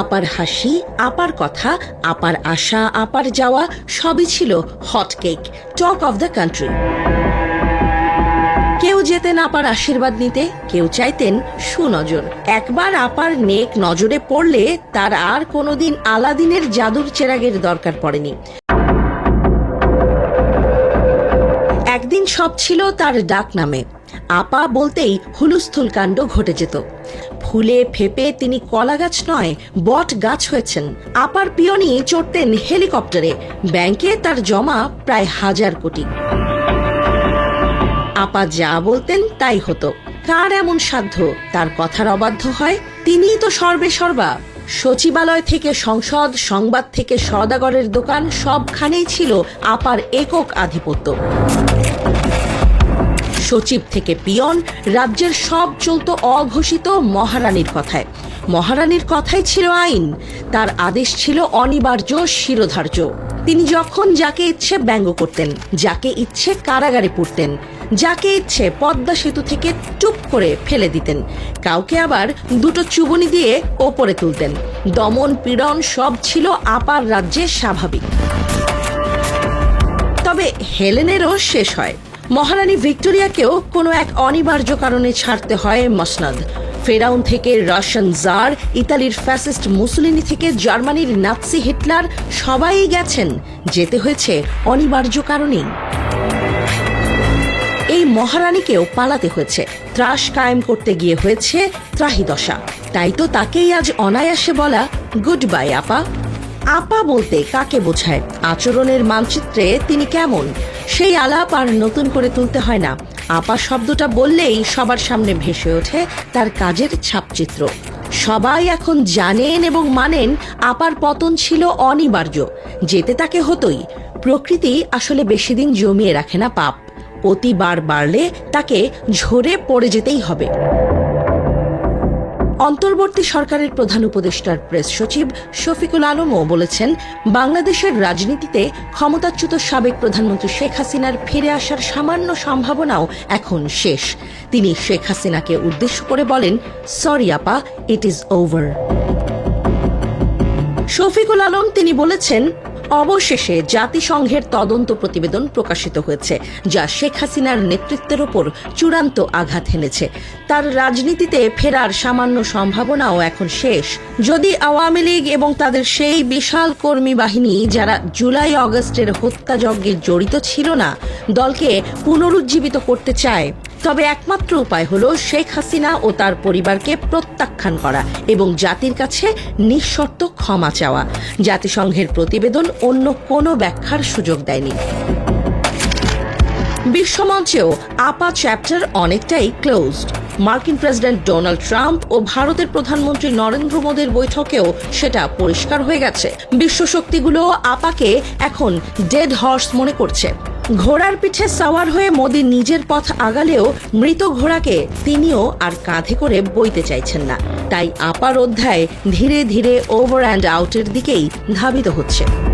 আপার হাসি, আপার কথা, আপার আশা, আপার যাওয়া, সবই ছিল hot cake talk of the country কেউ যেতেন আপার আশীর্বাদ নিতে, কেউ চাইতেন সুনজর। একবার আপার নেক নজরে পড়লে তার আর কোনোদিন আলাদিনের জাদুর চেরাগের দরকার পড়েনি। একদিন সব ছিল তার ডাক নামে আপা বলতেই হুলুস্থুল কাণ্ড ঘটে যেত। ফুলে ফেপে তিনি কলা গাছ নয়, বট গাছ হয়েছেন। আপার পিয়নি চড়তেন হেলিকপ্টারে। ব্যাংকে তার জমা প্রায় হাজার কোটি। আপা যা বলতেন তাই হতো। কার এমন সাধ্য? তার কথার অবাধ্য হয়। তিনিই তো সর্বে সর্বা। সচিবালয় থেকে সংসদ, সংবাদ থেকে সদাগরের দোকান সবখানেই ছিল আপার একক আধিপত্য। সচিব থেকে পিয়ন, রাজ্যের সব চলত অঘোষিত মহারানীর কথায়। মহারানীর কথাই ছিল আইন, তার আদেশ ছিল অনিবার্য শিরোধার্য। তিনি যখন যাকে ইচ্ছে ব্যঙ্গ করতেন, যাকে ইচ্ছে কারাগারে পুরতেন যাকে ইচ্ছে পদ্মা সেতু থেকে টুপ করে ফেলে দিতেন, কাউকে আবার দুটো চুবনি দিয়ে ওপরে তুলতেন। দমন পীড়ন সব ছিল আপার রাজ্যে স্বাভাবিক। তবে হেলেনেরও শেষ হয়। মহারানী ভিক্টোরিয়াকেও কোনো এক অনিবার্য কারণে ছাড়তে হয় মসনদ। ফেরাউন থেকে রাশিয়ান জার, ইতালির ফ্যাসিস্ট মুসলিনি থেকে জার্মানির নাৎসি হিটলার সবাই গেছেন। যেতে হয়েছে অনিবার্য কারণেই। এই মহারানীকেও পালাতে হয়েছে। ত্রাস কায়েম করতে গিয়ে হয়েছে ত্রাহিদশা। তাই তো তাকেই আজ অনায়াসে বলা গুড বাই, আপা। আপা বলতে কাকে বোঝায়? আচরণের মানচিত্রে তিনি কেমন? সেই আলাপ আর নতুন করে তুলতে হয় না। আপা শব্দটা বললেই সবার সামনে ভেসে ওঠে তার কাজের ছাপচিত্র। সবাই এখন জানেন এবং মানেন আপার পতন ছিল অনিবার্য। যেতে তাকে হতোই। প্রকৃতি আসলে বেশি দিন জমিয়ে রাখে না পাপ। অতিবার বাড়লে তাকে ঝরে পড়ে যেতেই হবে। অন্তর্বর্তী সরকারের প্রধান উপদেষ্টার প্রেস সচিব শফিকুল আলমও বলেছেন, বাংলাদেশের রাজনীতিতে ক্ষমতাচ্যুত সাবেক প্রধানমন্ত্রী শেখ হাসিনার ফিরে আসার সামান্য সম্ভাবনাও এখন শেষ। তিনি শেখ হাসিনাকে উদ্দেশ্য করে বলেন, সরি আপা it is over Shafiqul Alam তিনি বলেছেন অবশেষে জাতিসংঘের তদন্ত প্রতিবেদন প্রকাশিত হয়েছে, যা শেখ হাসিনার নেতৃত্বের ওপর চূড়ান্ত আঘাত হেনেছে। তার রাজনীতিতে ফেরার সামান্য সম্ভাবনাও এখন শেষ। যদি আওয়ামী লীগ এবং তাদের সেই বিশাল কর্মী বাহিনী যারা জুলাই অগস্টের হত্যাযজ্ঞে জড়িত ছিল না, দলকে পুনরুজ্জীবিত করতে চায় তবে একমাত্র উপায় হলো শেখ হাসিনা ও তার পরিবারকে প্রত্যাখ্যান করা এবং জাতির কাছে নিঃশর্ত ক্ষমা চাওয়া। জাতিসংঘের প্রতিবেদন অন্য কোনো ব্যাখ্যার সুযোগ দেয়নি। বিশ্বমঞ্চেও আপা চ্যাপ্টার অনেকটাই ক্লোজড মার্কিন প্রেসিডেন্ট ডোনাল্ড ট্রাম্প ও ভারতের প্রধানমন্ত্রী নরেন্দ্র মোদীর বৈঠকেও সেটা পরিষ্কার হয়ে গেছে। বিশ্ব শক্তিগুলো আপাকে এখন ডেড হর্স মনে করছে। ঘোড়ার পিঠে সাওয়ার হয়ে মোদি নিজের পথ আগালেও মৃত ঘোড়াকে তিনিও আর কাঁধে করে বইতে চাইছেন না। তাই আপার অধ্যায় ধীরে ধীরে ওভার অ্যান্ড আউটের দিকেই ধাবিত হচ্ছে।